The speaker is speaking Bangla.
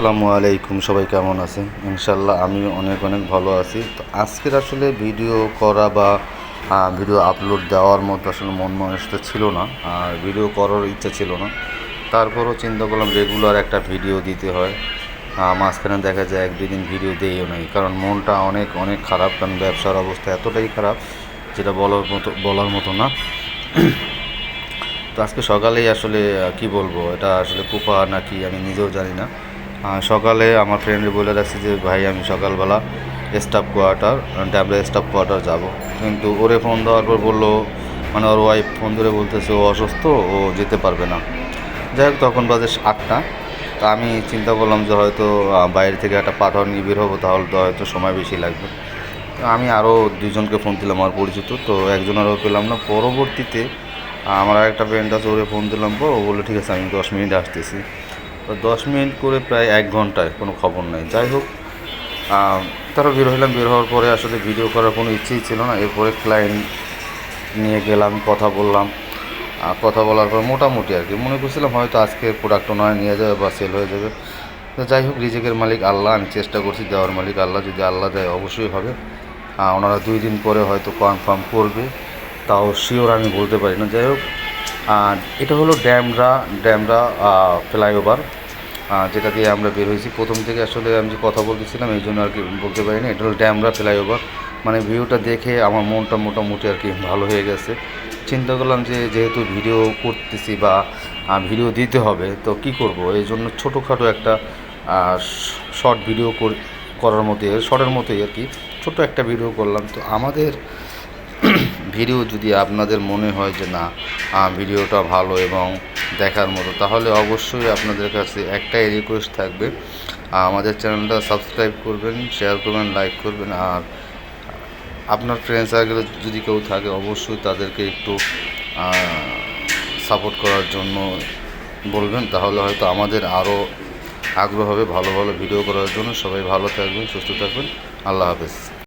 আসসালামু আলাইকুম, সবাই কেমন আছেন? ইনশাল্লাহ আমি অনেক অনেক ভালো আছি। তো আজকের আসলে ভিডিও করা বা ভিডিও আপলোড দেওয়ার মতো আসলে মন মানুষটা ছিল না। আর ভিডিও করার ইচ্ছা ছিল না। তারপরও চিন্তা করলাম রেগুলার একটা ভিডিও দিতে হয়। মাঝখানে দেখা যায় এক দুই দিন ভিডিও দিইও নাই। কারণ মনটা অনেক অনেক খারাপ। কারণ ব্যবসার অবস্থা এতটাই খারাপ, যেটা বলার মতো বলার মতো না। তো আজকে সকালেই আসলে কি বলব? এটা আসলে কুপা নাকি আমি নিজেও জানি না। সকালে আমার ফ্রেন্ডে বলে রাখছি যে, ভাই, আমি সকালবেলা স্টাফ কোয়ার্টার ড্যাবলে স্টাফ কোয়ার্টার যাব। কিন্তু ওরে ফোন দেওয়ার পর বলল মানে ওর ওয়াইফ ফোন ধরে বলতেছে, ও অসুস্থ, ও যেতে পারবে না। যাই হোক, তখন বাজে আটটা। তা আমি চিন্তা করলাম যে, হয়তো বাইরে থেকে একটা পাঠাও নিয়ে বের হব, তাহলে তো হয়তো সময় বেশি লাগবে। আমি আরও দুজনকে ফোন দিলাম, আমার পরিচিত, তো একজনেরও পেলাম না। পরবর্তীতে, আমার একটা ফ্রেন্ড আছে, ওরে ফোন দিলাম পর ও বলল, ঠিক আছে, আমি দশ মিনিট আসতেছি। দশ মিনিট করে প্রায় এক ঘন্টায়, কোনো খবর নাই। যাই হোক তারপর বের হইলাম, বের হওয়ার পরে আসলে ভিডিও করার কোনো ইচ্ছেই ছিল না। এরপরে ক্লায়েন্ট নিয়ে গেলাম, কথা বললাম। কথা বলার পর মোটামুটি আর কি, মনে করছিলাম হয়তো আজকে প্রোডাক্ট নয়, নিয়ে যাবে বা সেল হয়ে যাবে। তো যাই হোক, রিজেকের মালিক আল্লাহ, আমি চেষ্টা করছি দেওয়ার মালিক আল্লাহ, যদি আল্লাহ দেয় অবশ্যই হবে। ওনারা দুই দিন পরে হয়তো কনফার্ম করবে, তাও শিওর আমি বলতে পারি না। যাই হোক এটা হলো ড্যামরা ড্যামরা ফ্লাইওভার যেটা দিয়ে আমরা বের হয়েছি। প্রথম থেকে আসলে আমি যে কথা বলতেছিলাম, এই জন্য আর কি বলতে পারি না এটা হলো ড্যামরা ফ্লাইওভার মানে ভিউটা দেখে আমার মনটা মোটামুটি আর কি ভালো হয়ে গেছে। চিন্তা করলাম যে যেহেতু ভিডিও করতেছি বা ভিডিও দিতে হবে, তো কি করব? এই জন্য ছোটোখাটো একটা শর্ট ভিডিও করার মতোই শর্টের মতোই আর কি। ছোট একটা ভিডিও করলাম। তো আমাদের ভিডিও যদি আপনাদের মনে হয় যে না ভিডিওটা ভালো এবং দেখার মতো, তাহলে অবশ্যই আপনাদের কাছে একটাই রিকোয়েস্ট থাকবে। আমাদের চ্যানেলটা সাবস্ক্রাইব করবেন শেয়ার করবেন লাইক করবেন, আর আপনার ফ্রেন্ড সার্কেলে যদি কেউ থাকে, অবশ্যই তাদেরকে একটু সাপোর্ট করার জন্য বলবেন। তাহলে হয়তো আমাদের আরও আগ্রহ হবে ভালো ভালো ভিডিও করার জন্য। সবাই ভালো থাকবেন, সুস্থ থাকবেন। আল্লাহ হাফেজ।